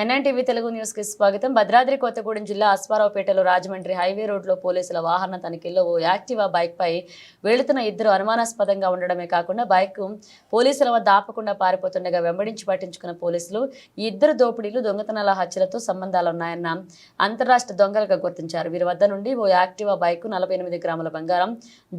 NNTV Telugu న్యూస్కి స్వాగతం. భద్రాద్రి కొత్తగూడెం జిల్లా అశ్వారావుపేటలో రాజమండ్రి హైవే రోడ్లో పోలీసుల వాహన తనిఖీల్లో ఓ యాక్టివా బైక్ పై వెళుతున్న ఇద్దరు అనుమానాస్పదంగా ఉండడమే కాకుండా బైక్ పోలీసుల వద్ద ఆపకుండా పారిపోతుండగా వెంబడించి పట్టించుకున్న పోలీసులు ఈ ఇద్దరు దోపిడీలు దొంగతనాల హత్యలతో సంబంధాలు ఉన్నాయన్న అంతరాష్ట్ర దొంగలుగా గుర్తించారు. వీరి వద్ద నుండి ఓ యాక్టివా బైక్ నలభై ఎనిమిది గ్రాముల బంగారం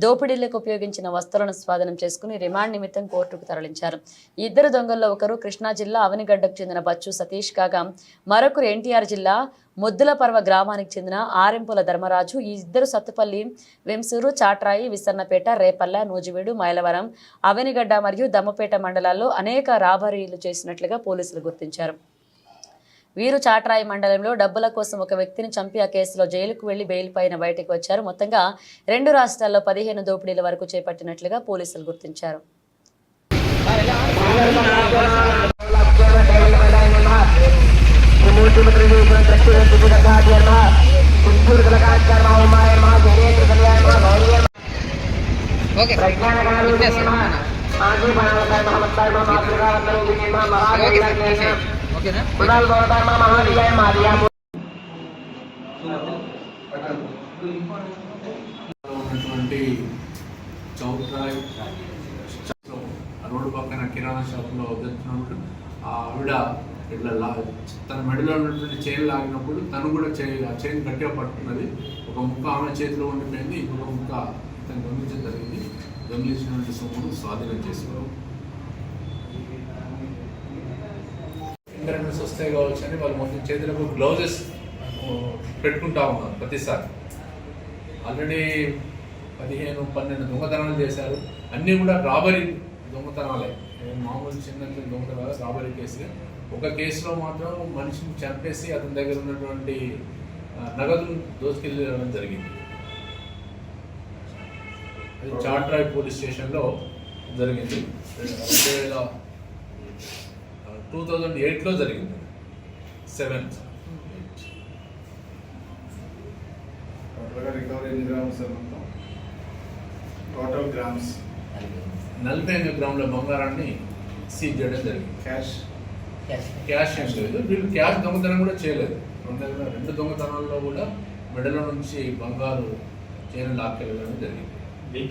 దోపిడీలకు ఉపయోగించిన వస్తువులను స్వాధీనం చేసుకుని రిమాండ్ నిమిత్తం కోర్టుకు తరలించారు. ఇద్దరు దొంగల్లో ఒకరు కృష్ణా జిల్లా అవనిగడ్డకు చెందిన బచ్చు సతీష్ కాగా మరొకరు ఎన్టీఆర్ జిల్లా ముద్దులపర్వ గ్రామానికి చెందిన ఆరెంపుల ధర్మరాజు ఈ ఇద్దరు సత్తుపల్లి వెంసూరు చాట్రాయి విసన్నపేట రేపల్ల నూజివీడు మైలవరం అవనిగడ్డ మరియు దమ్మపేట మండలాల్లో అనేక రాబరీలు చేసినట్లుగా పోలీసులు గుర్తించారు. వీరు చాట్రాయి మండలంలో డబ్బుల కోసం ఒక వ్యక్తిని చంపి ఆ కేసులో జైలుకు వెళ్ళి బెయిల్ పైన బయటకు వచ్చారు. మొత్తంగా రెండు రాష్ట్రాల్లో పదిహేను దోపిడీల వరకు చేపట్టినట్లుగా పోలీసులు గుర్తించారు. ఓకే. ఓకేనా ఉన్నటువంటి చౌట్రాయ్ రోడ్డు పక్కన కిరాణా షాప్లో ఆవిడ ఇట్లా లా తన మెడలో ఉన్నటువంటి చైన్ లాగినప్పుడు తను కూడా చైన్ ఆ చైన్ గట్టిగా పట్టుకున్నది. ఒక ముక్క ఆమె చేతిలో ఉండిపోయింది ఇంకొక ముక్క తను దొంగిలించడం జరిగింది. దొంగిలించినటువంటి సొమ్మును స్వాధీనం చేసుకోవడం ఇంటర్నెట్స్ వస్తాయి కావచ్చు అని వాళ్ళు మొత్తం చేతులకు గ్లౌజెస్ పెట్టుకుంటా ఉన్నారు ప్రతిసారి. ఆల్రెడీ పదిహేను పన్నెండు దొంగతనాలు చేశారు. అన్నీ కూడా రాబరీ దొంగతనాలే. మామూలు చిన్న దొంగతనాలు రాబరీ కేసులు. ఒక కేసులో మాత్రం మనిషిని చంపేసి అతని దగ్గర ఉన్నటువంటి ఆ, నగదును దోసుకెళ్ళడం జరిగింది. అది చాట్రాయ్ పోలీస్ స్టేషన్లో జరిగింది. రెండు వేల టూ థౌజండ్ ఎయిట్లో జరిగింది. మొత్తం టోటల్ గ్రామ్స్. నలభై ఎనిమిది గ్రాముల బంగారాన్ని సీజ్ చేయడం జరిగింది. క్యాష్. క్యాష్ ఏం లేదు. వీళ్ళు క్యాష్ దొంగతనం కూడా చేయలేదు. రెండు రెండు దొంగతనాల్లో కూడా మెడలో నుంచి బంగారు చైన్ లాక్కెళ్ళడం జరిగింది.